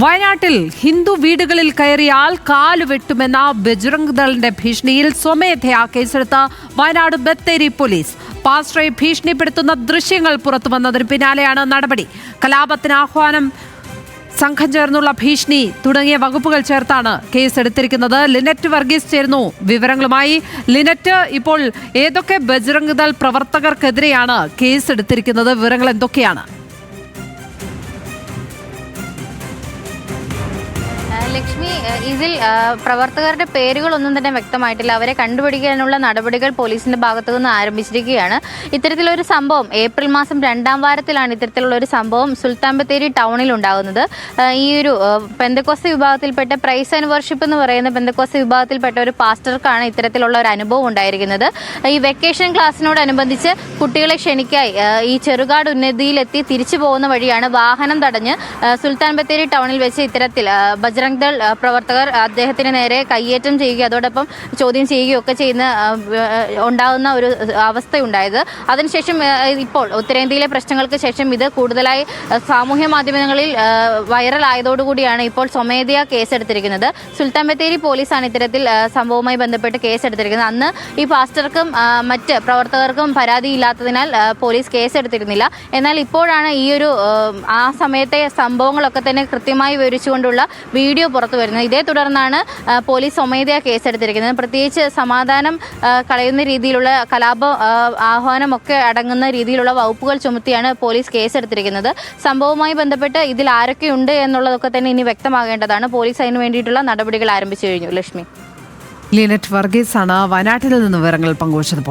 വയനാട്ടിൽ ഹിന്ദു വീടുകളിൽ കയറിയാൽ കാൽ വെട്ടുമെന്ന ബജ്രംഗ് ദളിന്റെ ഭീഷണിയിൽ സ്വമേധയാ കേസെടുത്ത വയനാട് ബത്തേരി പോലീസ്. പാസ്റ്ററെ ഭീഷണിപ്പെടുത്തുന്ന ദൃശ്യങ്ങൾ പുറത്തു വന്നതിന് പിന്നാലെയാണ് നടപടി. കലാപത്തിന് ആഹ്വാനം സംഘം ചേർന്നുള്ള ഭീഷണി തുടങ്ങിയ വകുപ്പുകൾ ചേർത്താണ് കേസെടുത്തിരിക്കുന്നത്. ലിനറ്റ് വർഗീസ് ചേരുന്നു വിവരങ്ങളുമായി. ലിനറ്റ് ഇപ്പോൾ ഏതൊക്കെ ബജ്രംഗ് ദൾ പ്രവർത്തകർക്കെതിരെയാണ് കേസെടുത്തിരിക്കുന്നത്? വിവരങ്ങൾ എന്തൊക്കെയാണ്? ലക്ഷ്മി ഇതിൽ പ്രവർത്തകരുടെ പേരുകളൊന്നും തന്നെ വ്യക്തമായിട്ടില്ല. അവരെ കണ്ടുപിടിക്കാനുള്ള നടപടികൾ പോലീസിന്റെ ഭാഗത്തു നിന്ന് ആരംഭിച്ചിരിക്കുകയാണ്. ഇത്തരത്തിലൊരു സംഭവം ഏപ്രിൽ മാസം രണ്ടാം വാരത്തിലാണ് ഇത്തരത്തിലുള്ള ഒരു സംഭവം സുൽത്താൻ ബത്തേരി ടൗണിൽ ഉണ്ടാകുന്നത്. ഈ ഒരു പെന്തക്കോസ വിഭാഗത്തിൽപ്പെട്ട പ്രൈസ് ആൻഡ് വർഷിപ്പ് എന്ന് പറയുന്ന പെന്തക്കോസ വിഭാഗത്തിൽപ്പെട്ട ഒരു പാസ്റ്റർക്കാണ് ഇത്തരത്തിലുള്ള ഒരു അനുഭവം ഉണ്ടായിരിക്കുന്നത്. ഈ വെക്കേഷൻ ക്ലാസ്സിനോടനുബന്ധിച്ച് കുട്ടികളെ ക്ഷണിക്കായി ഈ ചെറുകാട് ഉന്നതിയിലെത്തി തിരിച്ചു പോകുന്ന വഴിയാണ് വാഹനം തടഞ്ഞ് സുൽത്താൻ ബത്തേരി ടൗണിൽ വെച്ച് ഇത്തരത്തിൽ ബജ്രംഗ് പ്രവർത്തകർ അദ്ദേഹത്തിന് നേരെ കയ്യേറ്റം ചെയ്യുകയും അതോടൊപ്പം ചോദ്യം ചെയ്യുകയും ഒക്കെ ചെയ്യുന്ന ഉണ്ടാകുന്ന ഒരു അവസ്ഥയുണ്ടായത്. അതിനുശേഷം ഇപ്പോൾ ഉത്തരേന്ത്യയിലെ പ്രശ്നങ്ങൾക്ക് ശേഷം ഇത് കൂടുതലായി സാമൂഹ്യ മാധ്യമങ്ങളിൽ വൈറലായതോടുകൂടിയാണ് ഇപ്പോൾ സ്വമേധയാ കേസെടുത്തിരിക്കുന്നത്. സുൽത്താൻ ബത്തേരി പോലീസാണ് ഇത്തരത്തിൽ സംഭവവുമായി ബന്ധപ്പെട്ട് കേസെടുത്തിരിക്കുന്നത്. അന്ന് ഈ പാസ്റ്റർക്കും മറ്റ് പ്രവർത്തകർക്കും പരാതിയില്ലാത്തതിനാൽ പോലീസ് കേസെടുത്തിരുന്നില്ല. എന്നാൽ ഇപ്പോഴാണ് ഈ ഒരു ആ സമയത്തെ സംഭവങ്ങളൊക്കെ തന്നെ കൃത്യമായി വിവരിച്ചുകൊണ്ടുള്ള വീഡിയോ പുറത്തു വരുന്നത്. ഇതേ തുടർന്നാണ് പോലീസ് സ്വമേധയാ കേസെടുത്തിരിക്കുന്നത്. പ്രത്യേകിച്ച് സമാധാനം കളയുന്ന രീതിയിലുള്ള കലാപ ആഹ്വാനമൊക്കെ അടങ്ങുന്ന രീതിയിലുള്ള വകുപ്പുകൾ ചുമത്തിയാണ് പോലീസ് കേസെടുത്തിരിക്കുന്നത്. സംഭവവുമായി ബന്ധപ്പെട്ട് ഇതിൽ ആരൊക്കെ ഉണ്ട് എന്നുള്ളതൊക്കെ തന്നെ ഇനി വ്യക്തമാകേണ്ടതാണ്. പോലീസ് അതിന് വേണ്ടിയിട്ടുള്ള നടപടികൾ ആരംഭിച്ചു കഴിഞ്ഞു. ലക്ഷ്മി. ലീനറ്റ് ആണ് വയനാട്ടിൽ നിന്ന് വിവരങ്ങൾ പങ്കുവച്ചത്